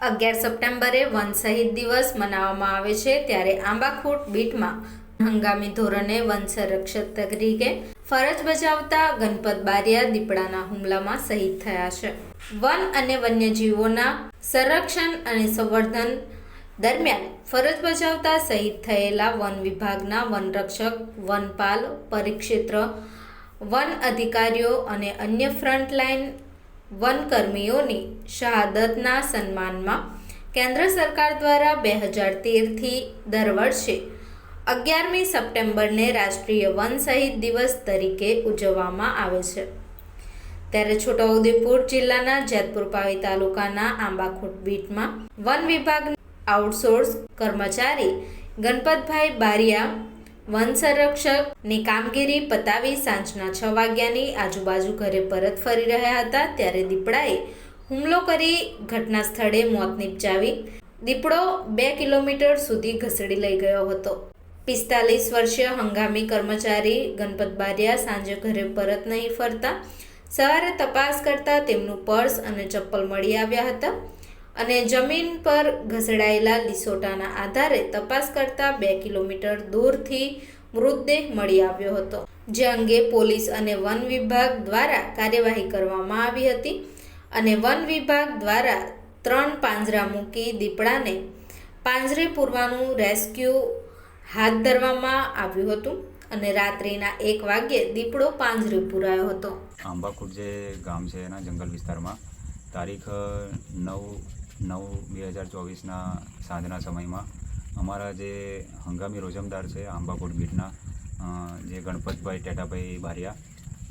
અગિયાર સપ્ટેમ્બરે વન શહીદ દિવસ મનાવવામાં આવે છે ત્યારે આંબાખોટ બીટમાં હંગામી ધોરણે વન સંરક્ષક તરીકે ફરજ બજાવતા ગણપત બારિયા દીપડાના હુમલામાં શહીદ થયા છે. વન અને વન્યજીવોના સંરક્ષણ અને સંવર્ધન દરમિયાન ફરજ બજાવતા શહીદ થયેલા વન વિભાગના વનરક્ષક, વનપાલ, પરિક્ષેત્ર, વન અધિકારીઓ અને અન્ય ફ્રન્ટલાઇન વનકર્મીઓની શહાદતના સન્માનમાં કેન્દ્ર સરકાર દ્વારા બે હજાર તેરથી દર વર્ષે અગિયારમી સપ્ટેમ્બરને રાષ્ટ્રીય વન શહીદ દિવસ તરીકે ઉજવવામાં આવે છે. ત્યારે છોટાઉદેપુર જિલ્લાના જેતપુર પાવી તાલુકાના આંબાખોટ બીટમાં વન વિભાગ આઉટસોર્સ કર્મચારી ગણપતભાઈ બારિયા વન સંરક્ષકની કામગીરી પતાવી સાંજના છ વાગ્યાની આજુબાજુ ઘરે પરત ફરી રહ્યા હતા ત્યારે દીપડાએ હુમલો કરી ઘટના સ્થળે મોત નિપજાવી. દીપડો બે કિલોમીટર સુધી ઘસડી લઈ ગયો હતો. પિસ્તાલીસ વર્ષીય હંગામી કર્મચારી ગણપત બારિયા સાંજે ઘરે પરત નહીં ફરતા. સવારે તપાસ કરતા તેમનું પર્સ અને ચપ્પલ મળી આવ્યા હતા. અને જમીન પર ઘસડાયેલા લીસોટાના આધારે તપાસ કરતા બે કિલોમીટર દૂરથી મૃતદેહ મળી આવ્યો હતો. જે અંગે પોલીસ અને વન વિભાગ દ્વારા કાર્યવાહી કરવામાં આવી હતી અને વન વિભાગ દ્વારા ત્રણ પાંજરા મૂકી દીપડાને પાંજરે પૂરવાનું રેસ્ક્યુ હાથ ધરવામાં આવ્યું હતું અને રાત્રિના એક વાગ્યે દીપડો પાંજરે પુરાયો હતો. આંબાકુટ જે ગામ છે એના જંગલ વિસ્તારમાં તારીખ નવ નવ, બે હજાર ચોવીસના સાંજના સમયમાં અમારા જે હંગામી રોજમદાર છે, આંબાકોટ બીટના જે ગણપતભાઈ ટેટાભાઈ બારિયા,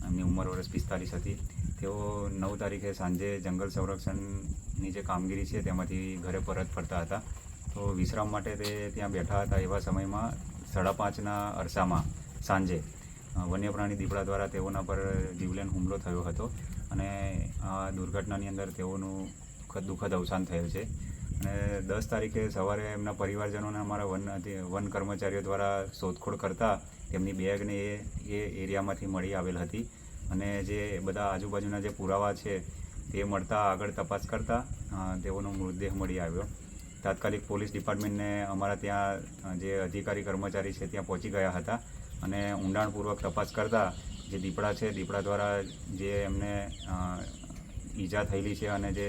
એમની ઉંમર વર્ષ પિસ્તાલીસ હતી. તેઓ નવ તારીખે સાંજે જંગલ સંરક્ષણની જે કામગીરી છે, તેમાંથી ઘરે પરત ફરતા હતા. તો વિશ્રામ માટે તે ત્યાં બેઠા હતા એવા સમયમાં સાડા પાંચના અરસામાં સાંજે વન્ય વન્યપ્રાણી દીપડા દ્વારા તેઓના પર જીવલેણ હુમલો થયો હતો. અને આ દુર્ઘટનાની અંદર તેઓનું દુઃખદ દુઃખદ અવસાન થયેલ છે. અને દસ તારીખે સવારે એમના પરિવારજનોને અમારા વન વન કર્મચારીઓ દ્વારા શોધખોળ કરતા તેમની બેગને એ એ એરિયામાંથી મળી આવેલ હતી. અને જે બધા આજુબાજુના જે પુરાવા છે તે મળતા આગળ તપાસ કરતા તેઓનો મૃતદેહ મળી આવ્યો. તાત્કાલિક પોલીસ ડિપાર્ટમેન્ટને અમારા ત્યાં જે અધિકારી કર્મચારી છે ત્યાં પહોંચી ગયા હતા અને ઊંડાણપૂર્વક તપાસ કરતા જે દીપડા છે, દીપડા દ્વારા જે એમને ઈજા થયેલી છે અને જે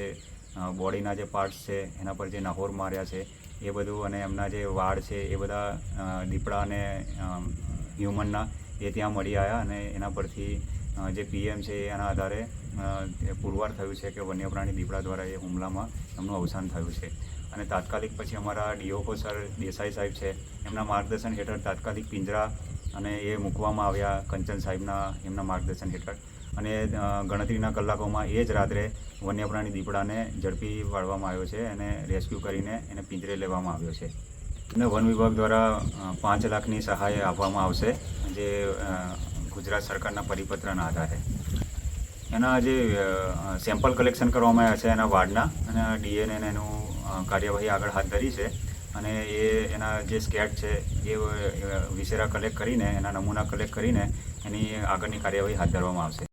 બોડીના જે પાર્ટ્સ છે, એના પર જે નહોર માર્યા છે, એ બધું અને એમના જે વાળ છે, એ બધા દીપડા અને હ્યુમનના એ ત્યાં મળી આવ્યા અને એના પરથી જે પીએમ છે, એના આધારે પુરવાર થયું છે કે વન્યપ્રાણી દીપડા દ્વારા એ હુમલામાં એમનું અવસાન થયું છે. અને તાત્કાલિક પછી અમારા ડીઓકો સર દેસાઈ સાહેબ છે, એમના માર્ગદર્શન હેઠળ તાત્કાલિક પિંજરા અને એ મૂકવામાં આવ્યા, કંચન સાહેબના એમના માર્ગદર્શન હેઠળ. અને ગણતરીના કલાકોમાં એ જ રાત્રે વન્યપ્રાણી દીપડાને ઝડપી પાડવામાં આવ્યો છે અને રેસ્ક્યુ કરીને એને પિંજરે લેવામાં આવ્યો છે. અને વન વિભાગ દ્વારા પાંચ લાખની સહાય આપવામાં આવશે, જે ગુજરાત સરકારના પરિપત્રના આધારે. એના જે સેમ્પલ કલેક્શન કરવામાં આવ્યા છે એના વાર્ડના, અને ડીએનએ એનું કાર્યવાહી આગળ હાથ ધરી છે. અને એ, એના જે સ્કેટ છે, એ વિશેરા કલેક્ટ કરીને, એના નમૂના કલેક્ટ કરીને એની આગળની કાર્યવાહી હાથ ધરવામાં આવશે.